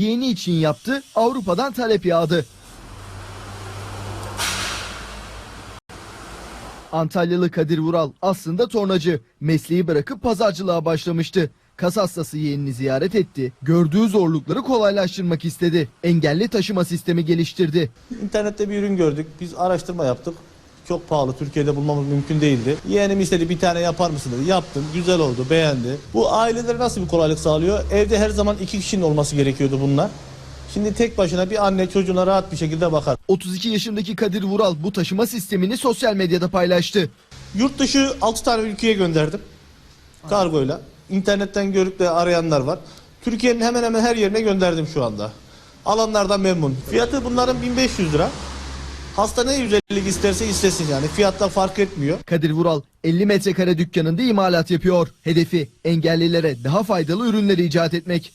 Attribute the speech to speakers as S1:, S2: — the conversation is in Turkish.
S1: Yeğeni için yaptı, Avrupa'dan talep yağdı. Antalyalı Kadir Vural aslında tornacı. Mesleği bırakıp pazarcılığa başlamıştı. Kas hastası yeğenini ziyaret etti. Gördüğü zorlukları kolaylaştırmak istedi. Engelli taşıma sistemi geliştirdi.
S2: İnternette bir ürün gördük. Biz araştırma yaptık. Çok pahalı. Türkiye'de bulmamız mümkün değildi. Yeğenim istedi bir tane yapar mısın dedi. Yaptım. Güzel oldu. Beğendi. Bu ailelere nasıl bir kolaylık sağlıyor? Evde her zaman iki kişinin olması gerekiyordu bunlar. Şimdi tek başına bir anne çocuğuna rahat bir şekilde bakar.
S1: 32 yaşındaki Kadir Vural bu taşıma sistemini sosyal medyada paylaştı.
S2: Yurt dışı 6 tane ülkeye gönderdim. Kargoyla. İnternetten görüp de arayanlar var. Türkiye'nin hemen hemen her yerine gönderdim şu anda. Alanlardan memnun. Fiyatı bunların 1500 lira. Hasta ne güzellik isterse istesin yani. Fiyatta fark etmiyor.
S1: Kadir Vural 50 metrekare dükkanında imalat yapıyor. Hedefi engellilere daha faydalı ürünler icat etmek.